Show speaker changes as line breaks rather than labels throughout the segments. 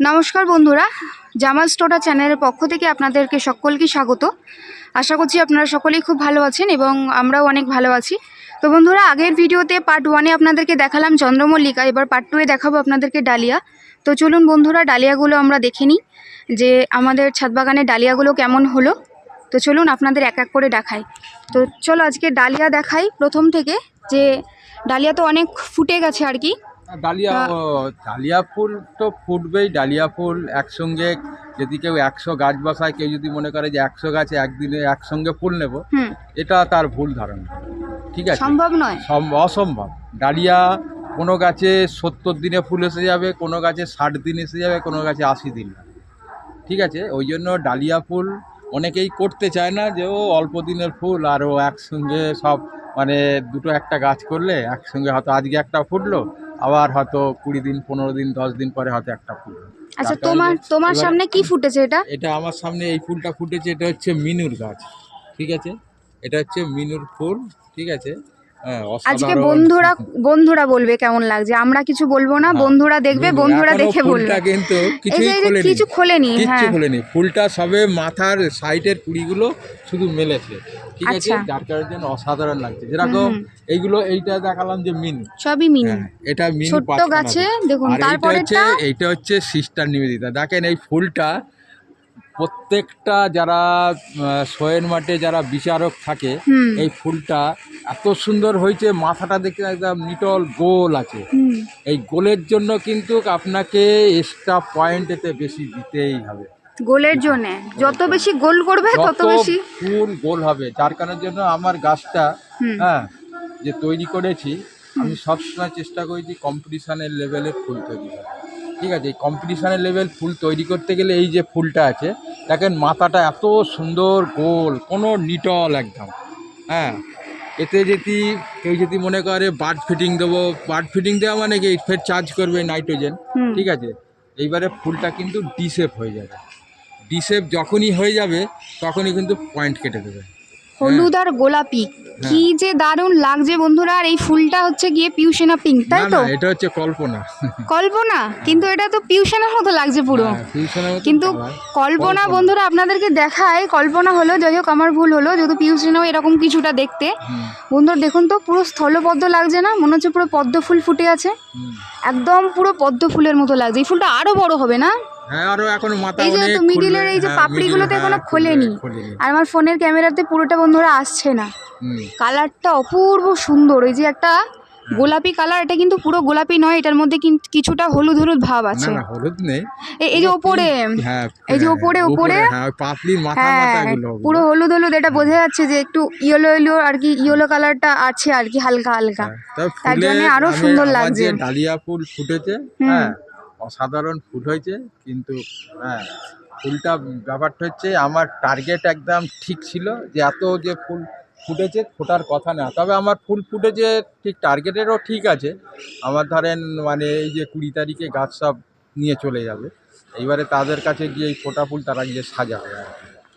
নমস্কার বন্ধুরা, জামাল স্টোটা চ্যানেলের পক্ষ থেকে আপনাদেরকে সকলকে স্বাগত। আশা করছি আপনারা সকলেই খুব ভালো আছেন এবং আমরাও অনেক ভালো আছি। তো বন্ধুরা, আগের ভিডিওতে পার্ট ওয়ানে আপনাদেরকে দেখালাম চন্দ্রমল্লিকা, এবার পার্ট টুয়ে দেখাবো আপনাদেরকে ডালিয়া। তো চলুন বন্ধুরা, ডালিয়াগুলো আমরা দেখে নিই যে আমাদের ছাদ বাগানে ডালিয়াগুলো কেমন হলো। তো চলুন আপনাদের এক এক করে দেখাই। তো চলো আজকে ডালিয়া দেখাই প্রথম থেকে, যে ডালিয়া তো অনেক ফুটে গেছে আর কি।
ডালিয়া ও, ডালিয়া ফুল তো ফুটবেই ডালিয়া ফুল একসঙ্গে যদি কেউ একশো গাছ বসায় কেউ যদি মনে করে যে একশো গাছে একদিনে একসঙ্গে ফুল নেব এটা তার ভুল ধারণা। ঠিক আছে?
সম্ভব নয়।
অসম্ভব। ডালিয়া কোনো গাছে সত্তর দিনে ফুল এসে যাবে কোনো গাছে ষাট দিন এসে যাবে কোনো গাছে আশি দিন ঠিক আছে? ওই জন্য ডালিয়া ফুল অনেকেই করতে চায় না যে ও অল্প দিনের ফুল আর ও একসঙ্গে সব মানে দুটো একটা গাছ করলে একসঙ্গে হয়তো আজকে একটা ফুটলো আবার হয়তো কুড়ি দিন পনেরো দিন দশ দিন পরে হয়তো একটা ফুল
আচ্ছা তোমার তোমার সামনে কি ফুটেছে এটা?
এটা আমার সামনে এই ফুলটা ফুটেছে এটা হচ্ছে মিনুর গাছ ঠিক আছে? এটা হচ্ছে মিনুর ফুল ঠিক আছে?
আজকে বন্ধুরা বন্ধুরা বলবে কেমন লাগছে? আমরা কিছু বলব না
হ্যাঁ,
বন্ধুরা দেখবে বন্ধুরা দেখে বলবে।
কিন্তু খোলেনি।
কিছু খোলেনি
কিচ্ছু
হ্যাঁ।
খোলেনি। ফুলটা সবে মাথার সাইডের কুড়িগুলো শুধু মেলেছে। ঠিক আছে?
আচ্ছা।
যার কারণে অসাধারণ লাগছে। যেরকম। এইগুলো এইটা দেখালাম যে মিন।
সবই মিনি।
হ্যাঁ এটা মিন পাঁচখানা
গাছে দেখুন তারপরে
হচ্ছে এইটা হচ্ছে সিস্টার নিবেদিতা। দেখেন এই ফুলটা প্রত্যেকটা যারা শোয়েন মাঠে যারা বিচারক থাকে এই ফুলটা এত সুন্দর হয়েছে মাথাটা দেখে একদম নিটল গোল আছে। এই গোলের জন্য কিন্তু আপনাকে এক্সট্রা পয়েন্ট এতে বেশি দিতেই হবে।
গোলের জন্য। যত বেশি গোল করবে তত বেশি
ফুল গোল হবে। যার কারণের জন্য আমার গাছটা হ্যাঁ যে তৈরি করেছি আমি সবসময় চেষ্টা করেছি কম্পিটিশানের লেভেলের ফুল তৈরি করা ঠিক আছে এই কম্পিটিশানের লেভেল ফুল তৈরি করতে গেলে এই যে ফুলটা আছে দেখেন মাথাটা এত সুন্দর গোল কোনো নিটল একদম। হ্যাঁ এতে যদি কেউ যদি মনে করে বার্ড ফিটিং দেবো বার্ড ফিটিং দেওয়া মানে কি? ফের চার্জ করবে নাইট্রোজেন ঠিক আছে? এইবারে ফুলটা কিন্তু ডিসেপ হয়ে যাবে। ডিসেপ যখনই হয়ে যাবে তখনই কিন্তু পয়েন্ট কেটে দেবে।
হলুদ আর গোলাপি।
হ্যাঁ।
কি যে দারুণ লাগছে বন্ধুরা আর এই ফুলটা হচ্ছে গিয়ে পিউসেনা পিঙ্ক তাই তো?
এটা হচ্ছে কল্পনা।
কল্পনা? কিন্তু এটা তো পিউসেনার মতো লাগছে পুরো।
হ্যাঁ,
কিন্তু কল্পনা। বন্ধুরা আপনাদেরকে দেখায় কল্পনা হলো যাই হোক আমার ভুল হলো যেহেতু পিউসেনাও এরকম কিছুটা দেখতে। বন্ধুরা দেখুন তো পুরো স্থলপদ্ম লাগছে না? মনে হচ্ছে পুরো পদ্ম ফুল ফুটে আছে। একদম পুরো পদ্ম ফুলের মতো লাগছে। এই ফুলটা আরও বড় হবে না?
হ্যাঁ আরও এখন মাথা
এই যে মিডিলের এই যে
হ্যাঁ,
পাপড়িগুলো এখনও
হ্যাঁ,
খোলেনি। আর আমার ফোনের ক্যামেরাতে পুরোটা বন্ধুরা আসছে না। কালারটা অপূর্ব সুন্দর। এই যে একটা গোলাপি কালার এটা কিন্তু পুরো গোলাপি নয় এটার মধ্যে কিন্তু কিছুটা হলুদ হলুদ ভাব আছে।
না হলুদ নেই।
এই- যে ওপরে এই যে ওপরে,
মাথা
হ্যাঁ পুরো হলুদ হলুদ এটা বোঝা যাচ্ছে যে একটু ইয়েলো ইয়েলো আর কি ইয়েলো কালারটা আছে আর কি হালকা হালকা। তার জন্যে
আরও
সুন্দর লাগছে।
ডালিয়া ফুল ফুটেছে। হ্যাঁ অসাধারণ ফুল হয়েছে কিন্তু হ্যাঁ ফুলটা ব্যাপারটা হচ্ছে আমার টার্গেট একদম ঠিক ছিল যে এত যে ফুল ফুটেছে ফোটার কথা না। তবে আমার ফুল ফুটেছে ঠিক টার্গেটেরও ঠিক আছে। আমার ধরেন মানে এই যে কুড়ি তারিখে গাছ সব নিয়ে চলে যাবে। এইবারে তাদের কাছে গিয়ে এই ফোটা ফুল তারা গিয়ে সাজাবে। আর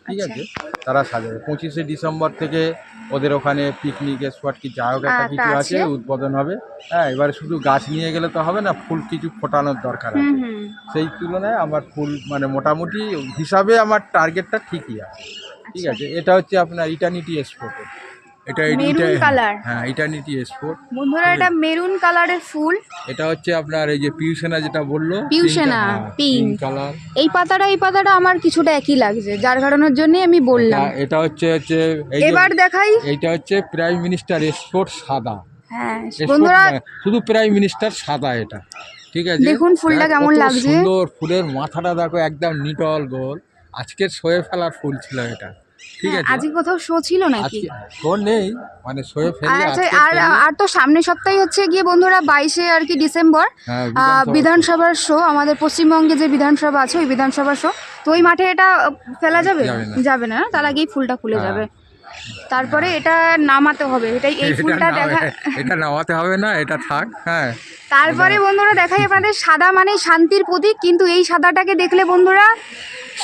ঠিক
আচ্ছা।
আছে? তারা সাজাবে। পঁচিশে ডিসেম্বর থেকে ওদের ওখানে পিকনিক স্পট কি যা হোক একটা
আচ্ছা,
কিছু আছে
আছে।
উদ্বোধন হবে। হ্যাঁ এবারে শুধু গাছ নিয়ে গেলে তো হবে না ফুল কিছু ফোটানোর দরকার আছে। সেই তুলনায় আমার ফুল মানে মোটামুটি হিসাবে আমার টার্গেটটা ঠিকই আছে। ঠিক
আচ্ছা।
আছে এটা হচ্ছে আপনার ইটার্নিটি এক্সপোর্ট এটা এটা-
colour?
হ্যাঁ ইটার্নিটি এক্সপোর্ট
বন্ধুরা এটা মেরুন কালারের ফুল।
এটা হচ্ছে আপনার এই যে পিউসেনা যেটা বলল
পিউসেনা, pink।
কালার
এই পাতাটা এই পাতাটা আমার কিছুটা একই লাগছে যার কারণের জন্য আমি বললাম।
এটা হচ্ছে হচ্ছে
এবার দেখাই।
এইটা হচ্ছে প্রাইম মিনিস্টার এক্সপোর্ট সাদা।
হ্যাঁ বন্ধুরা
শুধু প্রাইম মিনিস্টার সাদা এটা। ঠিক আছে?
দেখুন ফুলটা কেমন লাগছে।
সুন্দর ফুলের মাথাটা দেখো একদম নিটল গোল। আজকের শোয়ে ফেলার ফুল ছিল এটা। ঠিক
হ্যাঁ,
আছে।
আজকে কোথাও শো ছিল নাকি?
শো নেই মানে শোয়ে
আর আচ্ছা আর আর তো সামনের সপ্তাহে হচ্ছে গিয়ে বন্ধুরা বাইশে আর কি ডিসেম্বর
হ্যাঁ,
আহ, বিধানসভার শো আমাদের পশ্চিমবঙ্গে যে বিধানসভা আছে ওই বিধানসভা শো তো ওই মাঠে এটা ফেলা যাবে?
যাবে না।
যাবে না তার আগেই ফুলটা খুলে
হ্যাঁ।
যাবে। তারপরে এটা নামাতে হবে এটাই এই ফুলটা দেখা
এটা নামাতে হবে না এটা থাক হ্যাঁ।
তারপরে বন্ধুরা দেখাই আপনাদের সাদা মানে শান্তির প্রতীক কিন্তু এই সাদাটাকে দেখলে বন্ধুরা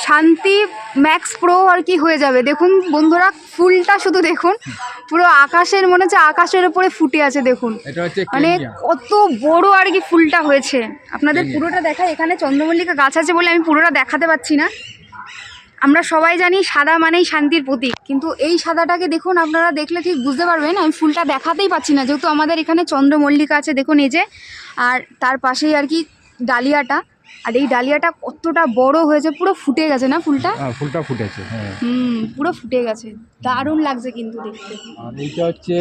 শান্তি ম্যাক্স প্রো আর কি হয়ে যাবে। দেখুন বন্ধুরা ফুলটা শুধু দেখুন পুরো আকাশের মনে হচ্ছে আকাশের উপরে ফুটে আছে দেখুন। মানে। কত বড় আর কি ফুলটা হয়েছে। আপনাদের পুরোটা দেখায় এখানে চন্দ্রমল্লিকা গাছ আছে বলে আমি পুরোটা দেখাতে পাচ্ছি না। আমরা সবাই জানি সাদা মানেই শান্তির প্রতীক। কিন্তু এই সাদাটাকে দেখুন আপনারা দেখলে ঠিক বুঝতে পারবেন আমি ফুলটা দেখাতেই পাচ্ছি না। যেহেতু আমাদের এখানে চন্দ্রমল্লিকা আছে দেখুন এই যে আর তার পাশেই আর কি ডালিয়াটা। আর এই ডালিয়াটা কতটা বড় হয়েছে পুরো ফুটে গেছে না ফুলটা?
হ্যাঁ ফুলটা ফুটেছে হ্যাঁ।
হুম পুরো ফুটে গেছে। দারুণ লাগছে কিন্তু দেখতে।
আর এইটা হচ্ছে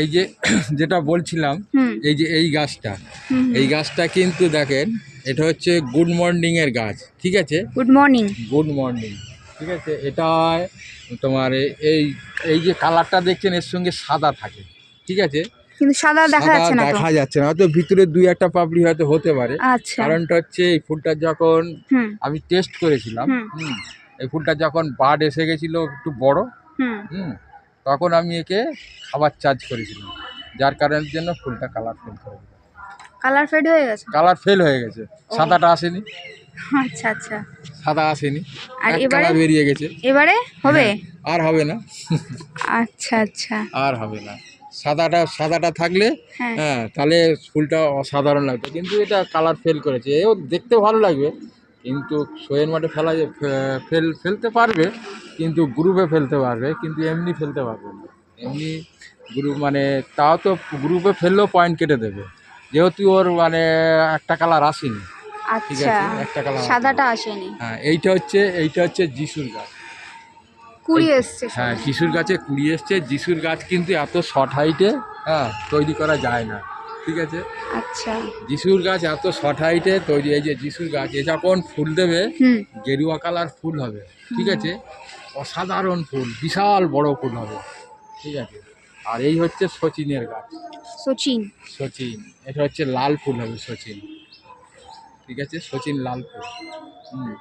এই যে যেটা বলছিলাম এই যে এই গাছটা এই গাছটা কিন্তু দেখেন এটা হচ্ছে গুড মর্নিং এর গাছ ঠিক আছে?
Good morning.
গুড মর্নিং ঠিক আছে? এটা তোমার এই এই যে কালারটা দেখছেন এর সঙ্গে সাদা থাকে ঠিক আছে?
কিন্তু সাদা দেখা যাচ্ছে না
দেখা যাচ্ছে না হয়তো ভিতরে দুই একটা পাপড়ি হয়তো হতে পারে।
আচ্ছা।
কারণটা হচ্ছে এই ফুলটা যখন আমি টেস্ট করেছিলাম এই ফুলটা যখন বার্ড এসে গেছিল একটু বড়
হুম।
হুম তখন আমি একে খাবার চার্জ করেছিলাম যার কারণের জন্য ফুলটা কালার ফেল করে
কালার ফেড হয়ে গেছে?
কালার ফেল হয়ে গেছে। সাদাটা আসেনি।
আচ্ছা আচ্ছা।
সাদা আসেনি।
আর এবারে?
বেরিয়ে গেছে।
এবারে? হবে?
আর হবে না।
আচ্ছা আচ্ছা।
আর হবে না। সাদাটা সাদাটা থাকলে
হ্যাঁ।
হ্যাঁ তাহলে ফুলটা অসাধারণ লাগবে। কিন্তু এটা কালার ফেল করেছে। এও দেখতে ভালো লাগবে। কিন্তু শোয়ের মাঠে ফেলা ফেল ফেলতে পারবে কিন্তু গ্রুপে ফেলতে পারবে। কিন্তু এমনি ফেলতে পারবে না। এমনি গ্রুপ মানে তাও তো গ্রুপে ফেললেও পয়েন্ট কেটে দেবে। যেহেতু ওর মানে একটা কালার আসেনি। ঠিক
আচ্ছা
আছে একটা কালার
সাদাটা আসেনি।
হ্যাঁ এইটা হচ্ছে এইটা হচ্ছে যিশুর গাছ।
কুড়ি এসছে
হ্যাঁ যিশুর গাছে কুড়ি এসছে। যিশুর গাছ কিন্তু এত শর্ট হাইটে হ্যাঁ তৈরি করা যায় না। ঠিক আছে?
আচ্ছা।
যিশুর গাছ এত শর্ট হাইটে তৈরি এই যে যিশুর গাছ এ যখন ফুল দেবে
হুম।
গেরুয়া কালার ফুল হবে। ঠিক আছে? অসাধারণ ফুল বিশাল বড় ফুল হবে। ঠিক আছে? আর এই হচ্ছে সচিনের গাছ।
সচিন।
সচিন। এটা হচ্ছে লাল ফুল হবে সচিন। ঠিক আছে? সচিন লাল ফুল। হুম।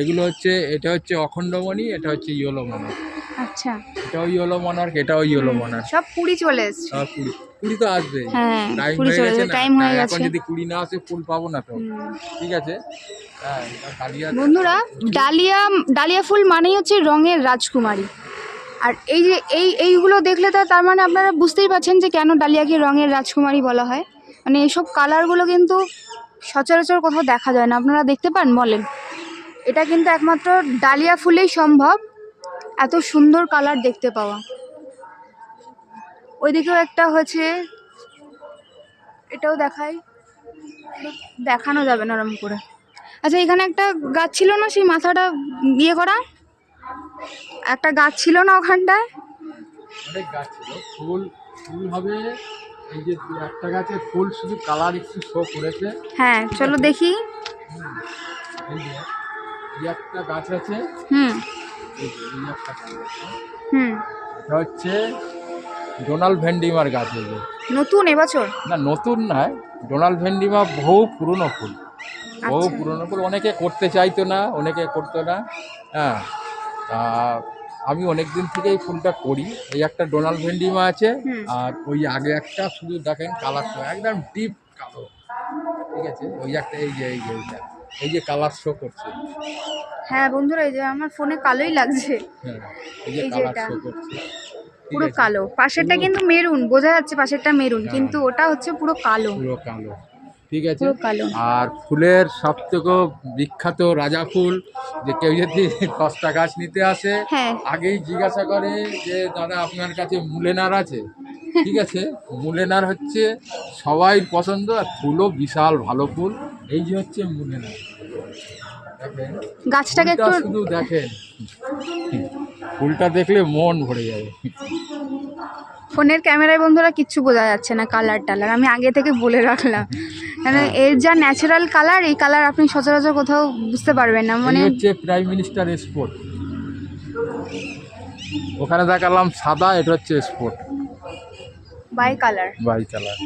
এগুলো হচ্ছে এটা হচ্ছে অখণ্ডমণি এটা হচ্ছে ইয়েলো মনার্ক
আচ্ছা।
এটাও ইয়েলো মনার্ক এটাও ইয়েলো মনার্ক
সব কুড়ি চলে এসছে।
সব কুড়ি কুড়ি তো আসবে।
হ্যাঁ
টাইম হয়ে
চলে
গেছে না?
টাইম হয়ে গেছে।
এখন যদি কুড়ি না আসে ফুল পাবো না তো। ঠিক আছে? হ্যাঁ
বন্ধুরা ডালিয়া ডালিয়া ফুল মানেই হচ্ছে রঙের রাজকুমারী। আর এই যে এই, এইগুলো দেখলে তো তার মানে আপনারা বুঝতেই পারছেন যে কেন ডালিয়াকে রঙের রাজকুমারী বলা হয়। মানে এইসব কালারগুলো কিন্তু সচরাচর কোথাও দেখা যায় না। আপনারা দেখতে পান বলেন। এটা কিন্তু একমাত্র ডালিয়া ফুলেই সম্ভব, এত সুন্দর কালার দেখতে পাওয়া। ওইদিকেও একটা হয়েছে, এটাও দেখাই। দেখানো যাবে না ওরম করে। আচ্ছা এখানে একটা গাছ ছিল না? সেই মাথাটা ইয়ে করা? একটা গাছ ছিল না ওখানটায়?
অনেক গাছ ছিল। ফুল ফুল হবে এই যে একটা গাছে ফুল শুধু কালার একটু শো করেছে।
হ্যাঁ চলো দেখি।
এই যে এই একটা গাছ আছে।
হুম।
এই যে এই একটা গাছ আছে।
হুম।
এটা হচ্ছে ডোনাল্ড ভেন্ডিমার গাছ যে।
নতুন এবছর?
না নতুন নয়। ডোনাল্ড ভেন্ডিমা বহু পুরনো ফুল। বহু
আচ্ছা।
পুরনো ফুল। অনেকে করতে চাইতো না অনেকে করতো না। হ্যাঁ। আমি অনেক দিন থেকেই ফুলটা করি। এই একটা ডোনাল্ড ভেন্ডিমা আছে আর ওই আগে একটা শুধু দেখেন কালার শো একদম ডিপ কালো। ঠিক আছে? ওই একটা এই যে এই যে এইটা। এই যে কালার শো করছে।
হ্যাঁ বন্ধুরা এই যে আমার ফোনে কালোই লাগছে।
হ্যাঁ এই যে কালার শো করছে।
পুরো কালো। পাশেরটা কিন্তু মেরুন বোঝা যাচ্ছে পাশেরটা মেরুন
হ্যাঁ।
কিন্তু ওটা হচ্ছে পুরো কালো।
পুরো কালো। ঠিক আছে? আর ফুলের সব থেকে বিখ্যাত রাজা ফুল যে কেউ যদি দশটা গাছ নিতে আসে
হ্যাঁ।
আগেই জিজ্ঞাসা করে যে দাদা আপনার কাছে মুলেনার আছে? ঠিক আছে? মুলেনার হচ্ছে সবাই পছন্দ আর ফুলও বিশাল ভালো ফুল। এই যে হচ্ছে মুলেনার। দেখেন
গাছটাকে
শুধু দেখেন। ফুলটা দেখলে মন ভরে যাবে
ফোনের ক্যামেরায় বন্ধুরা কিচ্ছু বোঝা যাচ্ছে না কালার টালার। আমি আগে থেকে বলে রাখলাম। মানে এর যা ন্যাচারাল কালার এই কালার আপনি সচরাচর কোথাও বুঝতে পারবেন না। মানে
হচ্ছে প্রাইম মিনিস্টার স্পোর্ট ওখানে দেখালাম সাদা এটা হচ্ছে sport
by colour
by colour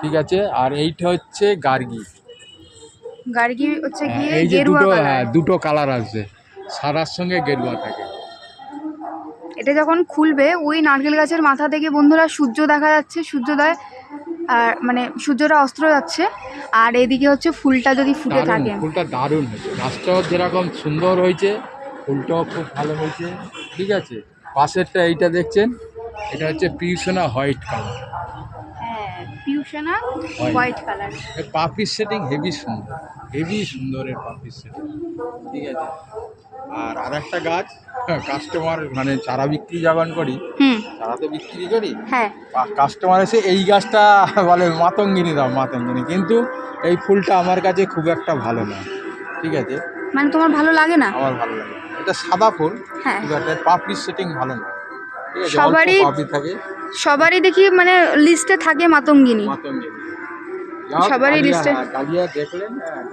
ঠিক আছে? আর এইটা হচ্ছে গার্গি।
গার্গি হচ্ছে
হ্যাঁ,
গিয়ে
এই যে
গেরুয়া
দুটো
কালার
হ্যাঁ দুটো কালার আসবে। সাদার সঙ্গে গেরুয়া থাকে।
এটা যখন খুলবে ওই নারকেল গাছের মাথা থেকে বন্ধুরা সূর্য দেখা যাচ্ছে সূর্যোদয় আর মানে সূর্যটা অস্ত্র যাচ্ছে আর এদিকে হচ্ছে ফুলটা যদি ফুটে থাকে।
ফুলটা দারুণ গাছটাও যেরকম সুন্দর হয়েছে ফুলটাও খুব ভালো হয়েছে। ঠিক আছে? পাশেরটা এইটা দেখছেন? এটা হচ্ছে পিউসোনা হোয়াইট কালার।
হ্যাঁ পিউশনা হোয়াইট কালার।
এর পাপির সেটিং হেভি সুন্দর। হেভি সুন্দর এর পাপির সেটিং ঠিক আছে? আর আরেকটা গাছ কাস্টমার মানে চারা বিক্রি যখন করি চারা তো বিক্রি করি
হ্যাঁ।
কাস্টমার এসে এই গাছটা বলে মাতঙ্গিনী দাও মাতঙ্গিনী। কিন্তু এই ফুলটা আমার কাছে খুব একটা ভালো না ঠিক আছে?
মানে তোমার ভালো লাগে না?
আমার ভালো লাগে এটা সাদা ফুল
হ্যাঁ।
ঠিক আছে পাপড়ির সেটিং ভালো না
সবারই-
পাপড়ি থাকে।
সবারই দেখি মানে লিস্টে থাকে মাতঙ্গিনী।
মাতঙ্গিনী।
সবারই
ডালিয়া দেখলেন হ্যাঁ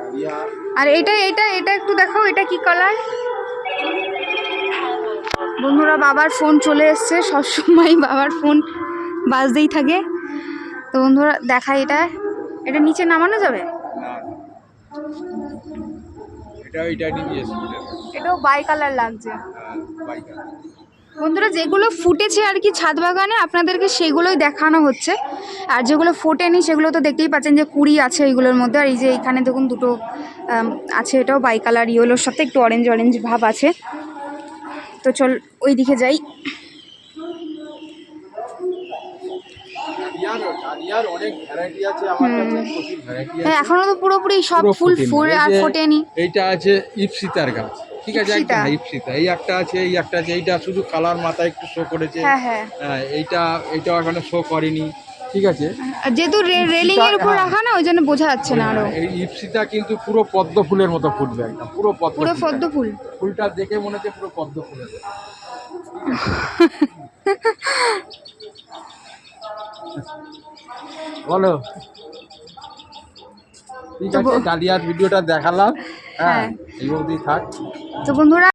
আর এটা এটা এটা একটু দেখো এটা কি কালার বন্ধুরা বাবার ফোন চলে এসছে সবসময় বাবার ফোন বাজতেই থাকে। তো বন্ধুরা দেখাই এটা। এটা নিচে নামানো যাবে? এটাও বাই কালার লাগছে। বন্ধুরা যেগুলো ফুটেছে আর কি ছাদ বাগানে আপনাদেরকে সেগুলোই দেখানো হচ্ছে। আর যেগুলো ফোটেনি সেগুলো তো দেখতেই পাচ্ছেন যে কুড়ি আছে এইগুলোর মধ্যে। আর এই যে এখানে দেখুন দুটো আছে এটাও বাই কালার ইয়েলোর সাথে একটু অরেঞ্জ অরেঞ্জ ভাব আছে। তো চল ওই দিকে যাই।
ডালিয়ার ডালিয়ার অনেক ভ্যারাইটি আছে আমার কাছে প্রচুর ভ্যারাইটি আছে।
হ্যাঁ এখনও তো পুরোপুরি সব ফুল ফুল আর ফোটেনি।
এইটা আছে ইপসিতার গাছ। ঠিক আছে
ইপসিতা।
ইপসিতা। এই একটা আছে এই একটা আছে। এইটা শুধু কালার মাথায় একটু শো করেছে।
হ্যাঁ হ্যাঁ।
হ্যাঁ এইটা এইটাও এখনও শো করেনি। ঠিক আছে?
যেহেতু রেলিং এর উপর
হ্যাঁ।
রাখা না ওই জন্য বোঝা যাচ্ছে না আরও।
এই ইপসিতা কিন্তু পুরো পদ্ম ফুলের মতো ফুটবে একদম পুরো পদ্ম
পুরো পদ্ম ফুল।
ফুলটা দেখে মনে হচ্ছে পুরো পদ্ম ফুলের বলো। ঠিক আছে ডালিয়ার ভিডিওটা দেখালাম। হ্যাঁ
হ্যাঁ।
এই অবধি থাক।
তো বন্ধুরা